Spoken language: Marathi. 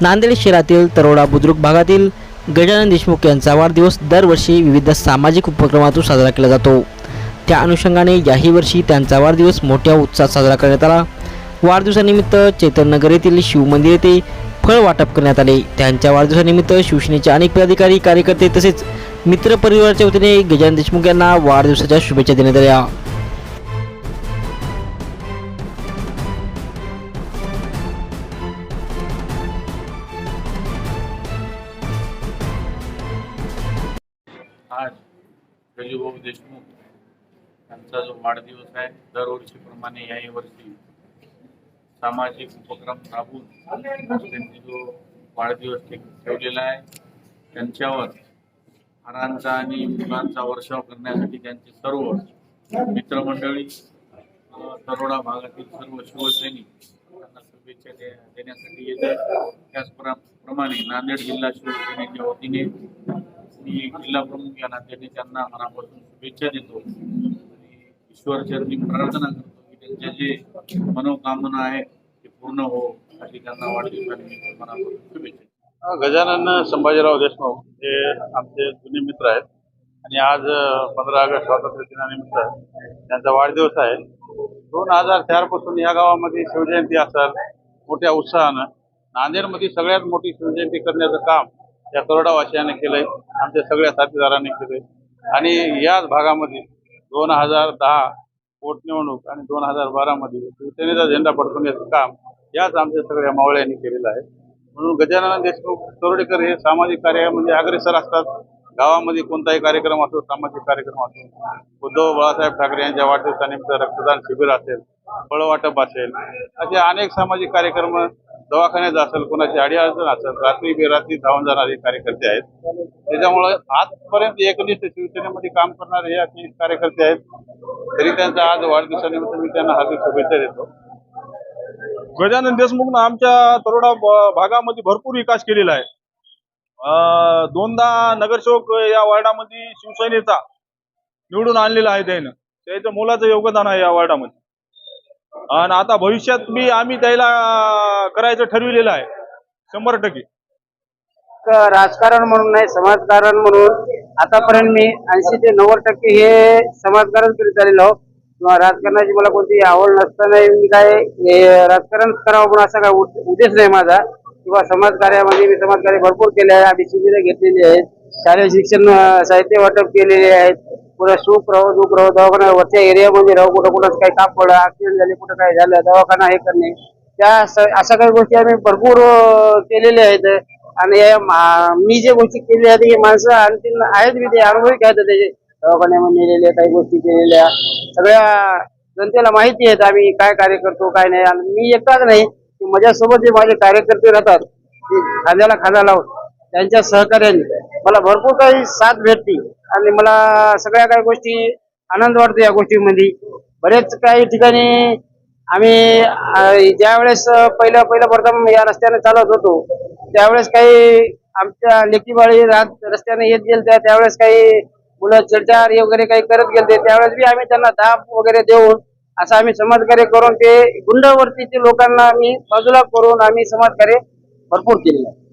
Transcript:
नांदेड शहरातील तरोडा बुद्रुक भागातील गजानन देशमुख यांचा वाढदिवस दरवर्षी विविध सामाजिक उपक्रमातून साजरा केला जातो. त्या अनुषंगाने याही वर्षी त्यांचा वाढदिवस मोठ्या उत्साहात साजरा करण्यात आला. वाढदिवसानिमित्त चैतन्यनगर येथील शिवमंदिर येथे फळ वाटप करण्यात आले. त्यांच्या वाढदिवसानिमित्त शिवसेनेचे अनेक पदाधिकारी कार्यकर्ते तसेच मित्रपरिवाराच्या वतीने गजानन देशमुख यांना वाढदिवसाच्या शुभेच्छा देण्यात आल्या. आज गजूभाऊ देशमुख यांचा जो वाढदिवस आहे दरवर्षीप्रमाणे याही वर्षी सामाजिक उपक्रम राबवून त्यांनी जो वाढदिवस ठेवलेला आहे त्यांच्यावर हारांचा आणि मुलांचा वर्षाव करण्यासाठी त्यांचे सर्व मित्रमंडळी तरोडा भागातील सर्व शिवसैनिक त्यांना शुभेच्छा देण्यासाठी येत आहेत त्याचप्रमाणे नांदेड जिल्हा शिवसेनेच्या वतीने मी जिल्हा प्रमुख या नात्याने त्यांना मनापासून शुभेच्छा देतो. आणि ईश्वरचरणी प्रार्थना करतो की त्यांच्या जे मनोकामना आहे ते पूर्ण हो अशी त्यांना वाढदिवसानिमित्त मनापासून शुभेच्छा गजानन संभाजीराव देशमुख हे आमचे जुने मित्र आहेत. आणि आज पंधरा ऑगस्ट स्वातंत्र्य दिनानिमित्त त्यांचा वाढदिवस आहे. दोन हजार चारपासून या गावामध्ये शिवजयंती असाल मोठ्या उत्साहानं. नांदेडमध्ये सगळ्यात मोठी शिवजयंती करण्याचं काम या करोडावासियाने केलंय आमच्या सगळ्या साथीदारांनी केलंय. आणि याच भागामध्ये दोन हजार दहा पोटनिवडणूक आणि दोन हजार बारामध्ये शिवसेनेचा झेंडा पडकवण्याचं काम याच आमच्या सगळ्या मावळ्यांनी केलेलं आहे. म्हणून गजानन देशमुख तरोडेकर हे सामाजिक कार्यामध्ये म्हणजे अग्रेसर असतात. गावामध्ये कोणताही कार्यक्रम असो सामाजिक कार्यक्रम असो. उद्धव बाळासाहेब ठाकरे यांच्या वाढदिवसानिमित्त रक्तदान शिबिर असेल फळ वाटप असेल असे अनेक सामाजिक कार्यक्रम दवाखान्यात असेल कोणाची अडीअडचण असेल रात्री बेरात्री धावून जाणारे कार्यकर्ते आहेत. त्याच्यामुळे आजपर्यंत एकनिष्ठ शिवसेनेमध्ये काम करणारे हे असे कार्यकर्ते आहेत. तरी त्यांचा आज वाढदिवसानिमित्त मी त्यांना हार्दिक शुभेच्छा देतो. गजानन देशमुखनं आमच्या तरोडा भागामध्ये भरपूर विकास केलेला आहे. अं, दोनदा नगरसेवक या वार्डामध्ये शिवसेनेचा निवडून आणलेला आहे त्यानं. त्याचं मोलाचं योगदान आहे या वार्डामध्ये. आणि आता भविष्यात मी आम्ही त्याला करायचं ठरविलेलं आहे. शंभर टक्के. राजकारण म्हणून नाही समाजकारण म्हणून. आतापर्यंत मी ऐंशी ते नव्वद टक्के हे समाजकारण करीत आलेलो किंवा राजकारणाची मला कोणती आवड नसताना मी काय राजकारण करावं म्हणून असा काय उद्देश नाही माझा. किंवा समाजकार्यामध्ये मी समाजकार्य भरपूर केले आहे आम्ही शिबिरं घेतलेली आहेत. शालेय शिक्षण साहित्य वाटप केलेले आहेत. कुठं सुख राहू दुःख राहू दवाखाना वरच्या एरियामध्ये राहू कुठं कुठं काही काम पडलं ऍक्सिडेंट झाले कुठं काय झालं दवाखाना हे करणे. त्या स- अशा काही गोष्टी आम्ही भरपूर केलेल्या आहेत. आणि या मा- मी जे गोष्टी केलेल्या आहेत हे माणसं आणखी आहेत मी ते अनुभवी आहेत त्याचे दवाखान्यामध्ये नेलेल्या काही गोष्टी केलेल्या. सगळ्या जनतेला माहिती आहेत आम्ही काय कार्य करतो काय नाही. आणि मी एकटाच नाही माझ्यासोबत जे माझे कार्यकर्ते राहतात ते खांद्याला खांदा लावून त्यांच्या सहकार्याने मला भरपूर काही साथ भेटते आणि मला सगळ्या काही गोष्टी आनंद वाटतो या गोष्टीमध्ये. बरेच काही ठिकाणी आम्ही ज्यावेळेस पहिलं पहिलं प्रथम या रस्त्याने चालत होतो त्यावेळेस काही आमच्या लेकीबाळी रात रस्त्याने येत गेल त्या त्यावेळेस काही मुलं चिडचार वगैरे काही करत गेलते त्यावेळेस बी आम्ही त्यांना दाब वगैरे देऊन असं आम्ही समाजकार्य करून ते गुंडवरतीचे लोकांना आम्ही बाजूला करून आम्ही समाजकार्य भरपूर केलेलं आहे.